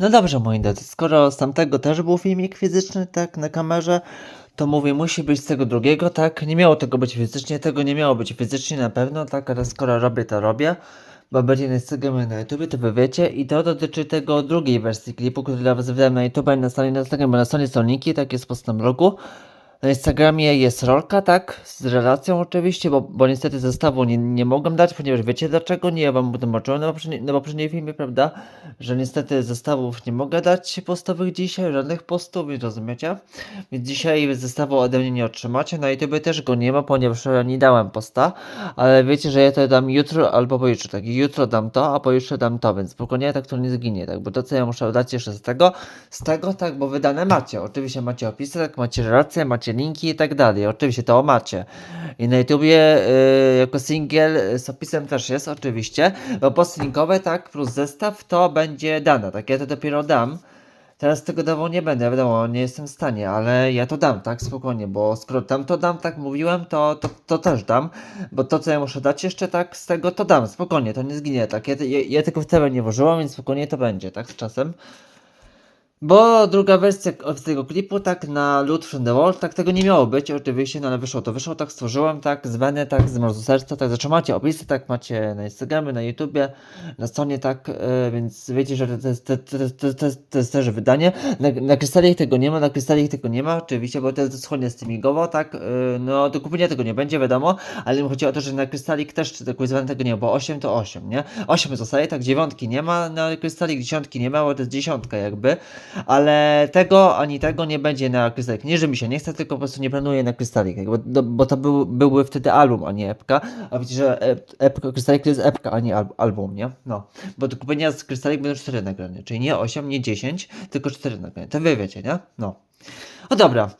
No dobrze, moi drodzy, skoro z tamtego też był filmik fizyczny, tak, na kamerze, to mówię, musi być z tego drugiego, tak, nie miało tego być fizycznie, tego nie miało być fizycznie na pewno, tak, ale skoro robię, to robię, bo będzie na Instagramie na YouTube, to wy wiecie, i to dotyczy tego drugiej wersji klipu, który dla was wydałem na YouTube i na stronie na Instagramie, na stronie są linki, tak, jest post na blogu, na Instagramie jest rolka, tak, z relacją oczywiście, bo, bo niestety zestawu nie, nie mogłem dać, ponieważ wiecie dlaczego, nie, ja wam wytłumaczyłem na poprzednim, na poprzednim filmie, prawda, że niestety zestawów nie mogę dać postowych dzisiaj, żadnych postów, więc rozumiecie, więc dzisiaj zestawu ode mnie nie otrzymacie, na YouTube też go nie ma, ponieważ nie dałem posta, ale wiecie, że ja to dam jutro albo pojutrze, tak, jutro dam to, a pojutrze dam to, więc spokojnie tak to nie zginie, tak, bo to co ja muszę dać jeszcze z tego, z tego, tak, bo wydane macie, oczywiście macie opisy, tak, macie relacje, macie linki i tak dalej, oczywiście to macie. I na YouTubie y, jako singiel y, z opisem też jest, oczywiście, bo posty linkowe, tak, plus zestaw to będzie dane, tak, ja to dopiero dam, Teraz tego dawał nie będę, wiadomo, nie jestem w stanie, ale ja to dam, tak, spokojnie, bo skoro tam to dam, tak mówiłem, to, to, to też dam, bo to, co ja muszę dać jeszcze, tak, z tego to dam, spokojnie, to nie zginie, tak, ja, ja, ja tylko w nie włożyłam, więc spokojnie to będzie, tak, z czasem. Bo druga wersja tego klipu, tak, na Loot from the World, tak, tego nie miało być, oczywiście, no ale wyszło to, wyszło, tak, stworzyłem, tak, z Weny, tak, z morzu serca, tak, zresztą macie opisy, tak, macie na Instagramie, na YouTubie, na stronie, tak, e, więc wiecie, że to jest, to, to, to, to, to jest też wydanie, na, na Krystalik tego nie ma, na Krystalik tego nie ma, oczywiście, bo to jest dosłownie streamingowo, tak, e, no, do kupienia tego nie będzie, wiadomo, ale mi chodzi o to, że na Krystalik też tak zwane tego nie ma, bo 8 to 8, nie, 8 zostaje, tak, dziewiątki nie ma, na Krystalik dziesiątki nie ma, bo to jest dziesiątka jakby, ale tego ani tego nie będzie na Krystalik. Nie, że mi się nie chce, tylko po prostu nie planuję na Krystalik, bo, do, bo to był, byłby wtedy album, a nie epka. A wiecie, że ep, epka, Krystalik to jest epka, a nie al, album, nie? No. Bo do kupienia z Krystalik będą 4 nagrania, czyli nie 8, nie 10, tylko 4 nagrania. To wy wiecie, nie? No. O dobra,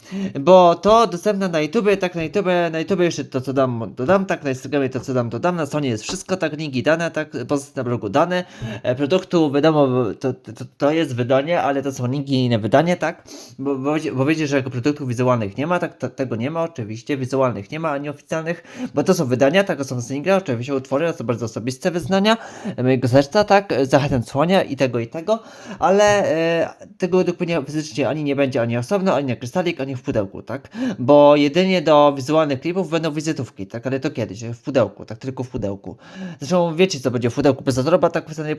bo to dostępne na YouTubie, tak na YouTubie, na YouTubie jeszcze to co dam, to dam, tak na Instagramie to co dam, to dam, na stronie jest wszystko, tak linki dane, tak post na blogu dane, e, produktu wiadomo, to, to, to jest wydanie, ale to są linki na wydanie, tak, bo, bo, bo wiecie, że jako produktów wizualnych nie ma, tak, to, tego nie ma oczywiście, wizualnych nie ma, ani oficjalnych, bo to są wydania, tak, to są single, oczywiście utwory, to są bardzo osobiste wyznania mojego serca, tak, zachęcam słonia i tego i tego, ale e, tego dokupienia fizycznie ani nie będzie, ani osobno, ani na krystalik, ani w pudełku, tak? Bo jedynie do wizualnych klipów będą wizytówki, tak? Ale to kiedyś, w pudełku, tak? Tylko w pudełku. Zresztą wiecie, co będzie w pudełku bez odroba, tak? Opisany,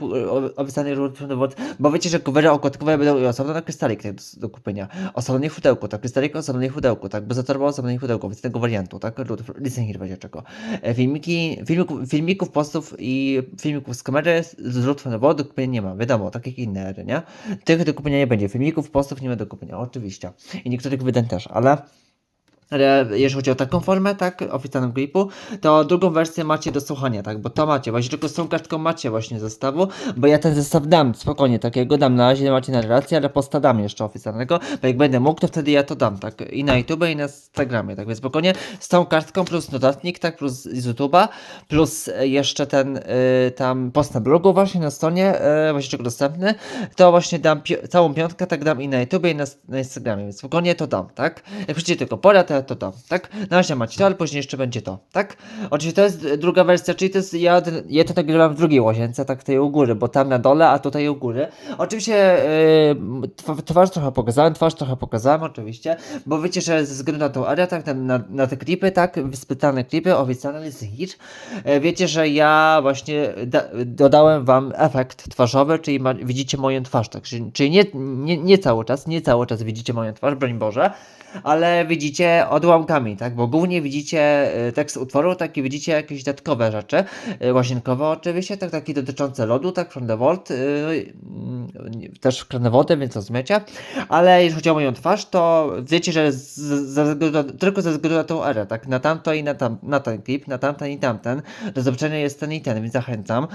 opisany bo wiecie, że covery okładkowe będą osobno na krystalik, tak? Do, kupienia. Osobno w pudełku, tak? Krystalik osobno w pudełku, tak? Bez odroba osobno w pudełku, więc tego wariantu, tak? Listen here będzie czego. E, Filmiki, filmików, filmików, postów i filmików z kamery z rzut do kupienia nie ma, wiadomo, tak jak inne nie? Tych do kupienia nie będzie, filmików, postów nie ma do kupienia, oczywiście. I niektórych wydań też, ale... Jeżeli chodzi o taką formę, tak, oficjalną klipu, to drugą wersję macie do słuchania, tak, bo to macie, właśnie tylko z tą kartką macie właśnie zestawu, bo ja ten zestaw dam, spokojnie, takiego dam, na razie macie na relację, ale posta dam jeszcze oficjalnego, bo jak będę mógł, to wtedy ja to dam, tak, i na YouTube, i na Instagramie, tak, więc spokojnie, z tą kartką plus notatnik, tak, plus z YouTube'a, plus jeszcze ten, y, tam post na blogu właśnie na stronie, y, właśnie czego dostępny, to właśnie dam pi- całą piątkę, tak dam i na YouTube, i na, na Instagramie, więc spokojnie to dam, tak, jak przyjdzie tylko pora, to ja to dam, tak, na razie macie to, ale później jeszcze będzie to, tak, oczywiście to jest e, druga wersja, czyli to jest, ja, ja to nagrywam w drugiej łazience, tak, tej u góry, bo tam na dole, a tutaj u góry, oczywiście y, tw- twarz trochę pokazałem, twarz trochę pokazałem, oczywiście, bo wiecie, że ze względu na tą areę, tak, na, na, na te klipy, tak, spytane klipy, oficjalny jest hit, e, wiecie, że ja właśnie da, dodałem wam efekt twarzowy, czyli ma, widzicie moją twarz, tak, czyli, czyli nie, nie, nie cały czas, nie cały czas widzicie moją twarz, broń Boże, ale widzicie odłamkami, tak, bo głównie widzicie e, tekst utworu, tak, i widzicie jakieś dodatkowe rzeczy, e, łazienkowe oczywiście, tak, takie dotyczące lodu, tak, the vault, e, mm, też wodę, więc rozumiecie, ale jeżeli chodzi o moją twarz, to wiecie, że z, tylko ze względu na tą erę, tak, na tamto i na, tam, na ten klip, na tamten i tamten, do zobaczenia jest ten i ten, więc zachęcam,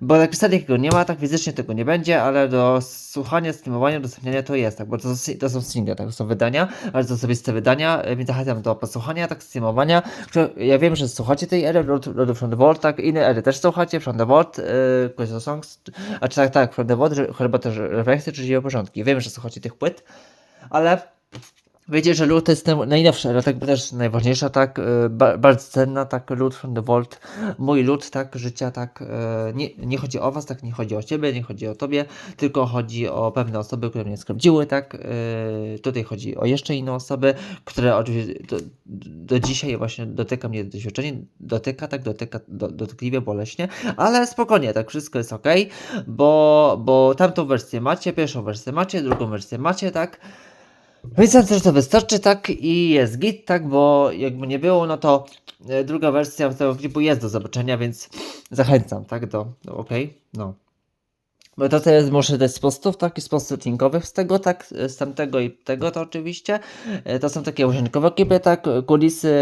bo tak pisali takiego nie ma, tak fizycznie tego nie będzie, ale do słuchania, streamowania, udostępniania to jest, tak, bo to, są- to są single, tak, to są wydania, bardzo osobiste wydania, e, więc zachęcam do posłuchania, tak, streamowania, ja wiem, że słuchacie tej ery, Lord of Vault, tak, inne ery też słuchacie, From the Vault, yy, Songs, a czy tak, tak, From the Vault, chyba też refleksje, czy dzieło porządki, wiem, że słuchacie tych płyt, ale Wiecie, że lód jest ten najnowszy, dlatego też najważniejsza, tak, e, ba, bardzo cenna, tak, lód from the vault, mój lód, tak, życia, tak, e, nie, nie chodzi o was, tak, nie chodzi o ciebie, nie chodzi o tobie, tylko chodzi o pewne osoby, które mnie sprawdziły, tak, e, tutaj chodzi o jeszcze inne osoby, które oczywiście do, do dzisiaj właśnie dotyka mnie doświadczenie, dotyka, tak, dotyka do, dotkliwie, boleśnie, ale spokojnie, tak, wszystko jest ok, bo, bo tamtą wersję macie, pierwszą wersję macie, drugą wersję macie, tak, sądzę, że to wystarczy, tak, i jest git, tak, bo jakby nie było, no to e, druga wersja tego klipu jest do zobaczenia, więc zachęcam, tak, do, do okej, no. Bo to teraz muszę dać z postów, tak, z postów linkowych z tego, tak, z tamtego i tego to oczywiście. E, To są takie łazienkowe klipy, tak, kulisy,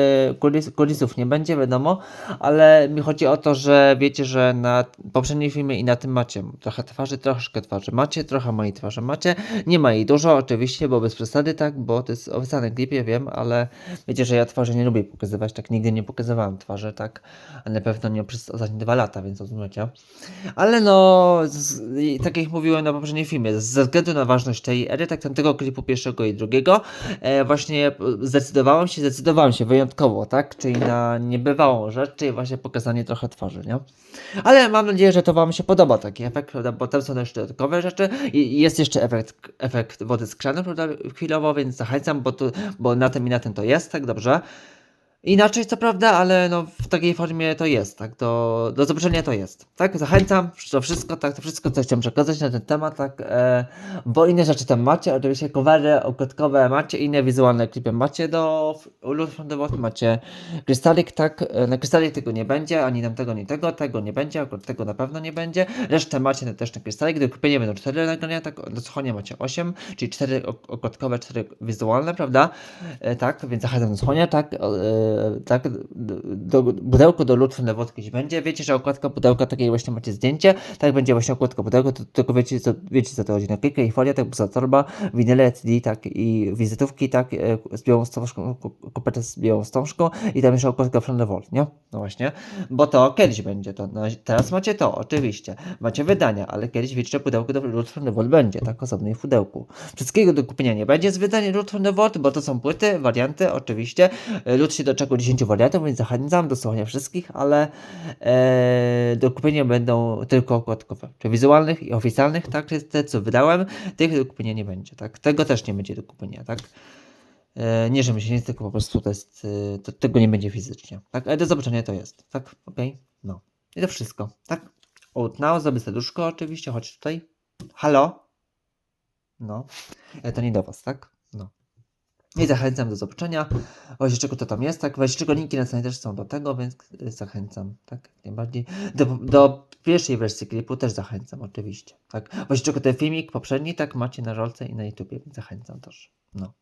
kulis, kulisów nie będzie, wiadomo, ale mi chodzi o to, że wiecie, że na poprzednim filmie i na tym macie trochę twarzy, troszkę twarzy macie, trochę mojej twarzy macie. Nie ma jej dużo, oczywiście, bo bez przesady, tak, bo to jest oficjalny klip, ja wiem, ale wiecie, że ja twarzy nie lubię pokazywać, tak, nigdy nie pokazywałem twarzy, tak, a na pewno nie przez ostatnie dwa lata, więc rozumiecie. Ale no, z, i tak jak mówiłem na poprzednim filmie, ze względu na ważność tej ery, tak tamtego klipu pierwszego i drugiego, e, właśnie zdecydowałem się, zdecydowałem się wyjątkowo, tak, czyli na niebywałą rzecz, czyli właśnie pokazanie trochę twarzy, nie? Ale mam nadzieję, że to Wam się podoba taki efekt, prawda, bo tam są jeszcze dodatkowe rzeczy i jest jeszcze efekt, efekt wody z kranu, prawda, chwilowo, więc zachęcam, bo, tu, bo na tym i na tym to jest, tak, dobrze? Inaczej co prawda, ale no w takiej formie to jest, tak, do, do zobaczenia to jest, tak, zachęcam, to wszystko, tak, to wszystko, co chciałem przekazać na ten temat, tak, e, bo inne rzeczy tam macie, oczywiście covery, okładkowe macie, inne wizualne klipy macie do Vault, macie krystalik, tak, e, na krystalik tego nie będzie, ani nam tego, ani tego, tego nie będzie, akurat tego na pewno nie będzie, resztę macie też na krystalik, do kupienia będą 4 nagrania, tak, do słuchania macie 8, czyli 4 ok- okładkowe, 4 wizualne, prawda, e, tak, więc zachęcam do słuchania, tak, e, tak, do, pudełko do the Vault kiedyś będzie, wiecie, że okładka pudełka, takiej właśnie macie zdjęcie, tak, będzie właśnie okładka pudełka, to, tylko wiecie, co, wiecie, co to chodzi, naklejka i folia, tak, za torba, winyle, CD, tak, i wizytówki, tak, e, z białą wstążką, ko- kopertę z białą wstążką i tam jeszcze okładka the Vault, nie? No właśnie, bo to kiedyś będzie to, no, teraz macie to, oczywiście, macie wydania, ale kiedyś wiecie, że pudełko do from the Vault będzie, tak, osobnej w pudełku. Wszystkiego do kupienia nie będzie z Lud from the Vault, bo to są płyty, warianty, oczywiście, E, Lud się doczekał 10 wariantów, więc zachęcam do słuchania wszystkich, ale e, do kupienia będą tylko okładkowe, czyli wizualnych i oficjalnych, tak, te co wydałem, tych do kupienia nie będzie, tak, tego też nie będzie do kupienia, tak. E, nie, że mi się tylko po prostu to jest, e, to, tego nie będzie fizycznie, tak, ale do zobaczenia to jest, tak, okej, no. I to wszystko, tak. Out now, zrobię serduszko oczywiście, chodź tutaj. Halo? No, e, to nie do was, tak? I zachęcam do zobaczenia. Właśnie czego to tam jest, tak? Właśnie czego linki na stronie też są do tego, więc zachęcam, tak? Najbardziej. Do, do pierwszej wersji klipu też zachęcam, oczywiście, tak? Właśnie czego ten filmik poprzedni, tak? Macie na rolce i na YouTubie, więc zachęcam też. No.